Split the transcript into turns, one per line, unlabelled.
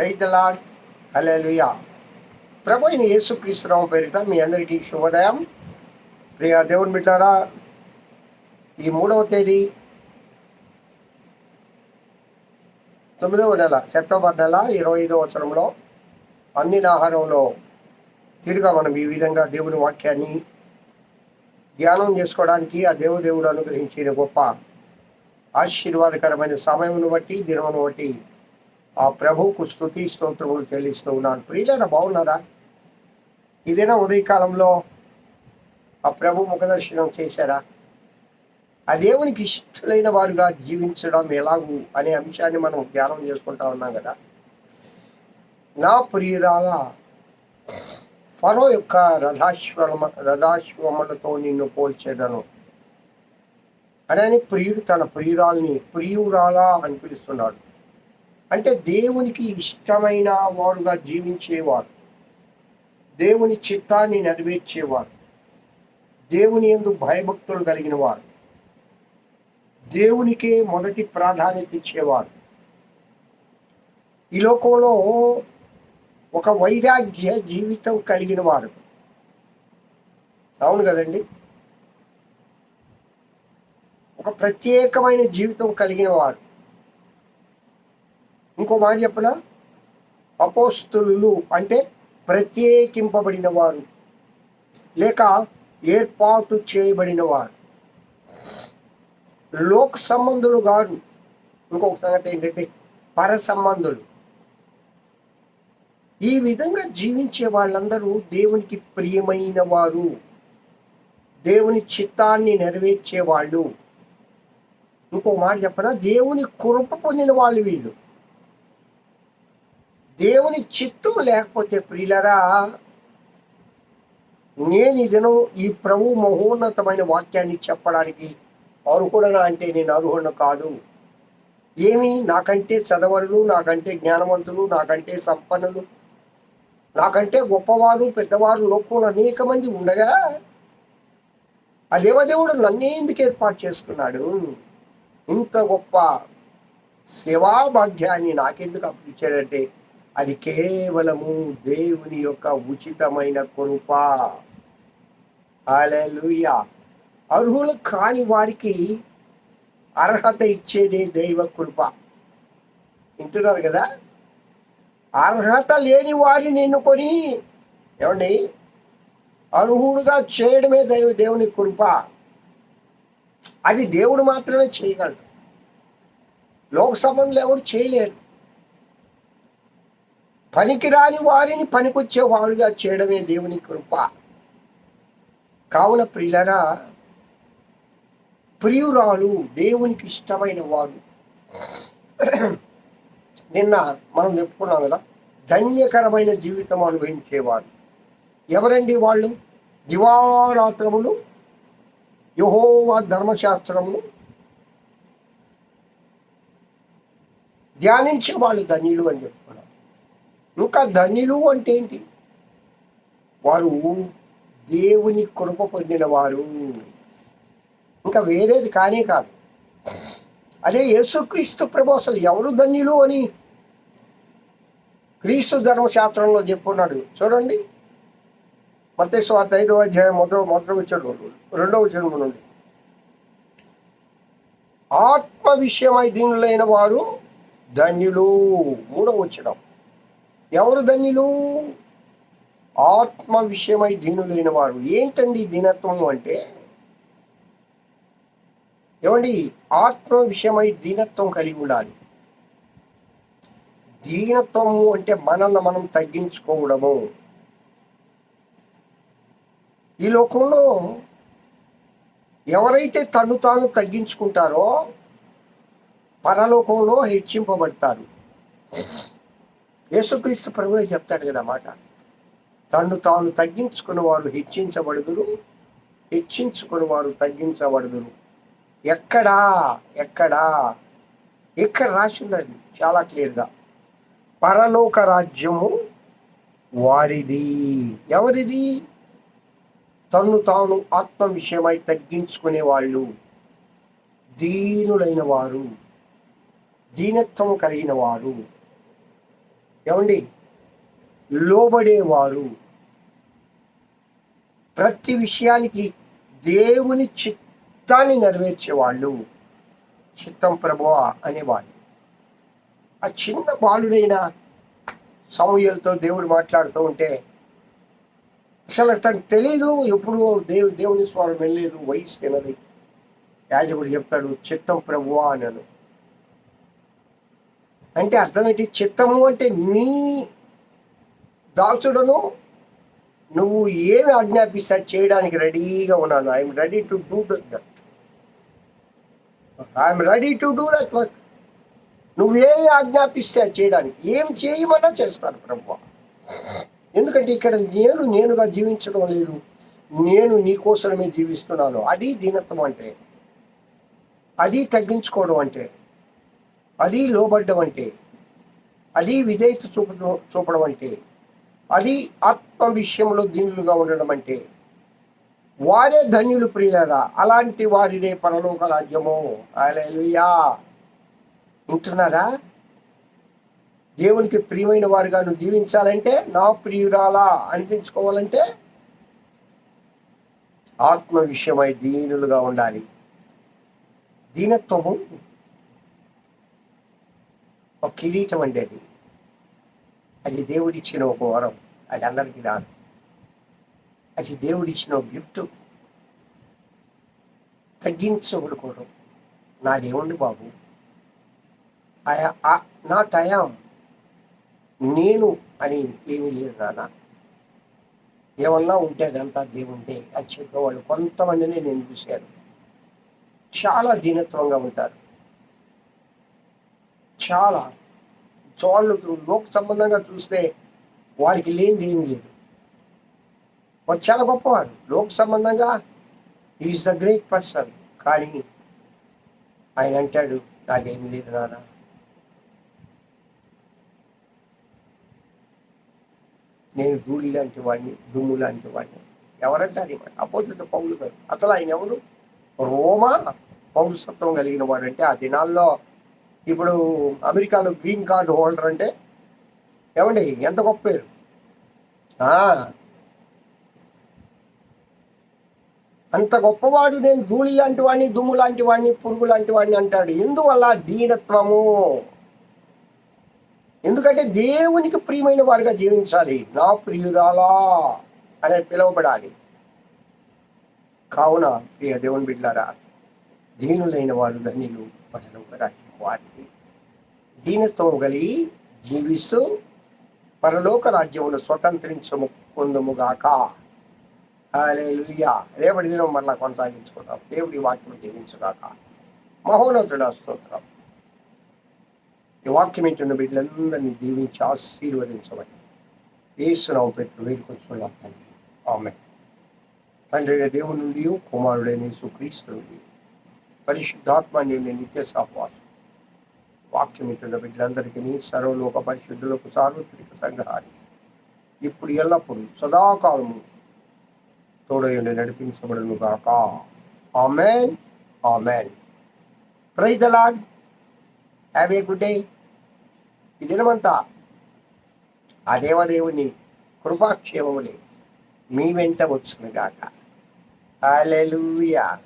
రైతలాడ్ hallelujah ప్రభు అయిన యేసుక్రీస్తురావు పేరిట మీ అందరికీ శుభోదయం. ప్రియ దేవుని బిడ్డారా ఈ మూడవ తేదీ తొమ్మిదవ నెల సెప్టెంబర్ నెల ఇరవై ఐదవ సంవత్సరంలో అన్ని ఆహారంలో తిరిగా మనం ఈ విధంగా దేవుని వాక్యాన్ని ధ్యానం చేసుకోవడానికి ఆ దేవదేవుడు అనుగ్రహించిన గొప్ప ఆశీర్వాదకరమైన సమయమును బట్టి దినమును బట్టి ఆ ప్రభువుకు స్థుతి స్తోత్రములు చెల్లిస్తూ ఉన్నాను. ప్రియులైన బాగున్నారా ఇదేనా ఉదయకాలంలో ఆ ప్రభు ముఖదర్శనం చేశారా? ఆ దేవునికి ఇష్టలైన వారుగా జీవించడం ఎలాగూ అనే అంశాన్ని మనం ధ్యానం చేసుకుంటా ఉన్నాం కదా. నా ప్రియురాల ఫరో యొక్క రథాశ్వమ రథాశ్వములతో నిన్ను పోల్చేదను. అని ప్రియుడు తన ప్రియురాల్ని ప్రియురాలా అని పిలుస్తున్నాడు. అంటే దేవునికి ఇష్టమైన వారుగా జీవించేవారు. దేవుని చిత్తాన్ని నెరవేర్చేవారు. దేవుని ఎందు భయభక్తులు కలిగిన వారు దేవునికే మొదటి ప్రాధాన్యత ఇచ్చేవారు. ఈ లోకంలో ఒక వైరాగ్య జీవితం కలిగిన వారు అవును కదండి? ఒక ప్రత్యేకమైన జీవితం కలిగిన వారు మాట చెప్పన అపోస్తులు అంటే ప్రత్యేకింపబడిన వారు లేక ఏర్పాటు చేయబడిన వారు లోక సంబంధులు కాదు ఇంకొక సంగతి ఏంటంటే పర సంబంధులు. ఈ విధంగా జీవించే వాళ్ళందరూ దేవునికి ప్రియమైన వారు దేవుని చిత్తాన్ని నెరవేర్చే వాళ్ళు ఇంకో మాట చెప్పనా? దేవుని కృప పొందిన వాళ్ళు వీళ్ళు. దేవుని చిత్తం లేకపోతే ప్రియులరా నేను ఈ దినం ఈ ప్రభు మహోన్నతమైన వాక్యాన్ని చెప్పడానికి అర్హుడనా అంటే నేను అర్హుడు కాదు. ఏమి? నాకంటే చదవరులు నాకంటే జ్ఞానవంతులు నాకంటే సంపన్నులు నాకంటే గొప్పవారు పెద్దవారు లోకంలో అనేక మంది ఉండగా ఆ దేవదేవుడు నన్నే ఎందుకు ఏర్పాటు చేసుకున్నాడు? ఇంత గొప్ప సేవాభాగ్యాన్ని నాకెందుకు అప్పించాడంటే అది కేవలము దేవుని యొక్క ఉచితమైన కృప. హల్లెలూయా. అర్హులు కాని వారికి అర్హత ఇచ్చేదే దైవ కృప. వింటున్నారు కదా? అర్హత లేని వారిని ఎన్నుకొని ఏమండి? అర్హుడుగా చేయడమే దైవ దేవుని కృప. అది దేవుడు మాత్రమే చేయగలడు. లోక సంబంధులు ఎవరు చేయలేరు. పనికిరాని వారిని పనికొచ్చేవాడుగా చేయడమే దేవుని కృప. కావున ప్రియులరా ప్రియురాలు దేవునికి ఇష్టమైన వారు. నిన్న మనం చెప్పుకున్నాం కదా ధన్యకరమైన జీవితం అనుభవించేవారు. ఎవరండి వాళ్ళు? దివారాత్రములు యహోవా ధర్మశాస్త్రములు. ధ్యానించే వాళ్ళు ధన్యులు అని చెప్పి ఇంకా ధన్యులు అంటే ఏంటి? వారు దేవుని కృప పొందిన వారు. ఇంకా వేరేది కానే కాదు. అదే యేసుక్రీస్తు ప్రభు అసలు ఎవరు ధన్యులు అని క్రీస్తు ధర్మశాస్త్రంలో చెప్పున్నాడు. చూడండి. మతేశ్వార్త ఐదవ అధ్యాయం మొదటి మొదటి వచ్చాడు రెండవ జన్మ నుండి ఆత్మ విషయమై దీనులైన వారు ధన్యులు మూడవ వచ్చడం ఎవరు ధన్యులు? ఆత్మ విషయమై దీనులైన వారు. ఏంటండి దీనత్వం అంటే? ఏమండి? ఆత్మ విషయమై దీనత్వం కలిగి ఉండాలి. దీనత్వము అంటే మనల్ని మనం తగ్గించుకోవడము. ఈ లోకంలో ఎవరైతే తను తాను తగ్గించుకుంటారో పరలోకంలో హెచ్చింపబడతారు. యేసుక్రీస్తు ప్రభువే చెప్తాడు కదా మాట. తను తాను తగ్గించుకున్న వారు హెచ్చించబడుదురు. హెచ్చించుకుని వారు తగ్గించబడుదురు. ఎక్కడా ఎక్కడా? ఎక్కడ రాసింది అది చాలా క్లియర్గా. పరలోక రాజ్యము వారిది. ఎవరిది? తను తాను ఆత్మ విషయమై తగ్గించుకునే వాళ్ళు. దీనులైన వారు. దీనత్వం కలిగిన వారు. ఏమండి? లోబడేవారు. ప్రతి విషయానికి దేవుని చిత్తాన్ని నెరవేర్చేవాళ్ళు. చిత్తం ప్రభువా అనేవాళ్ళు. ఆ చిన్న బాలుడైన సమూహలతో దేవుడు మాట్లాడుతూ ఉంటే అసలు తనకు తెలీదు ఎప్పుడు దేవు దేవుని స్వరం వెళ్ళలేదు వయసు తినది యాజకుడు చెప్తాడు చిత్తం ప్రభువా అన్నాను అంటే అర్థం ఏంటి చిత్తము అంటే నీ దాసుడును నువ్వు ఏమి ఆజ్ఞాపిస్తా చేయడానికి రెడీగా ఉన్నాను. I'm ready to do that I'm ready to do that work నువ్వేమి ఆజ్ఞాపిస్తే అది చేయడానికి? ఏం చేయమన్నా చేస్తాను ప్రభు. ఎందుకంటే ఇక్కడ నేను నేనుగా జీవించడం లేదు. నేను నీ కోసమే జీవిస్తున్నాను. అది దీనత్వం అంటే. అది తగ్గించుకోవడం అంటే. అది లోబడ్డం అంటే అది విధేయత చూపడం చూపడం అంటే అది ఆత్మ విషయంలో దీనులుగా ఉండడం అంటే వారే ధన్యులు ప్రియులరా? అలాంటి వారిదే పరలోక రాజ్యము. అలెలుయా వింటున్నారా? దేవునికి ప్రియమైన వారుగా నువ్వు జీవించాలంటే నా ప్రియురాలా అనిపించుకోవాలంటే ఆత్మ విషయమై దీనులుగా ఉండాలి. దీనత్వము ఒక కిరీటం అండి అది. అది దేవుడిచ్చిన ఒక వరం. అది అందరికీ రాదు. అది దేవుడిచ్చిన ఒక గిఫ్ట్. తగ్గించబడుకోవడం నాదేముంది బాబు? నా టయాం నేను అని ఏమీ లేదు నాన్న. ఏమన్నా ఉంటే అదంతా దేవుందే అని చెప్పేవాళ్ళు కొంతమందిని నేను చూశాను. చాలా దీనత్వంగా ఉంటారు. చాలా వాళ్ళు లోక సంబంధంగా చూస్తే వారికి లేనిది ఏం లేదు. వారు చాలా గొప్పవారు. లోక సంబంధంగా ఈజ్ ద గ్రేట్ పర్సన్ కానీ ఆయన అంటాడు నాదేం లేదు నాన్న. నేను ధూళి లాంటి వాడిని దుమ్ము లాంటి వాడిని. ఎవరంటారు ఇవ్వండి అపోతుడు పౌలు గారు. అసలు ఆయన ఎవరు? రోమా పౌరసత్వం కలిగిన వాడు అంటే ఆ దినాల్లో ఇప్పుడు అమెరికాలో గ్రీన్ కార్డు హోల్డర్ అంటే ఏమండి? ఎంత గొప్ప పేరు? ఆ, అంత గొప్పవాడు నేను ధూళి లాంటి వాడిని దుమ్ము లాంటి వాడిని పురుగు లాంటి వాడిని అంటాడు. ఎందువల్ల దీనత్వము? ఎందుకంటే దేవునికి ప్రియమైన వారిగా జీవించాలి. నా ప్రియురాలా అని పిలువబడాలి. కావున ప్రియ దేవుని బిడ్డారా దీనులైన వాడు ధన్యులు పరలోక రాజ్యం దీనితో కలిగి జీవిస్తూ పరలోక రాజ్యమును స్వతంత్రించము పొందముగాక. హల్లెలూయా. రేపటి దినం మరలా కొనసాగించుకుంటాం దేవుడి వాక్యం జీవించుగాక మహోన్నతుడు స్తోత్రం. ఈ వాక్యం ఏంటున్న బిడ్డలందరినీ దీవించి ఆశీర్వదించమని ఏసునావు పెట్టు వేడుకొచ్చుకున్నాం తండ్రి. ఆమె తండ్రి దేవుడి నుండి కుమారుడైన సుక్రీస్తు నుండి పరిశుద్ధాత్మ నుండి నిత్య సహవాసం. వాక్యం ఇంటున్న బిడ్డలందరికీ సర్వలోక పరిశుద్ధులకు సార్వత్రిక సంఘానికి ఇప్పుడు ఎల్లప్పుడూ సదాకాలము తోడయుండి నడిపించబడును గాక. Amen. Amen. Praise the Lord have a good day ఈ దినమంతా ఆ దేవదేవుని కృపాక్షేమములే మీ వెంట వచ్చును గాక. హల్లెలూయా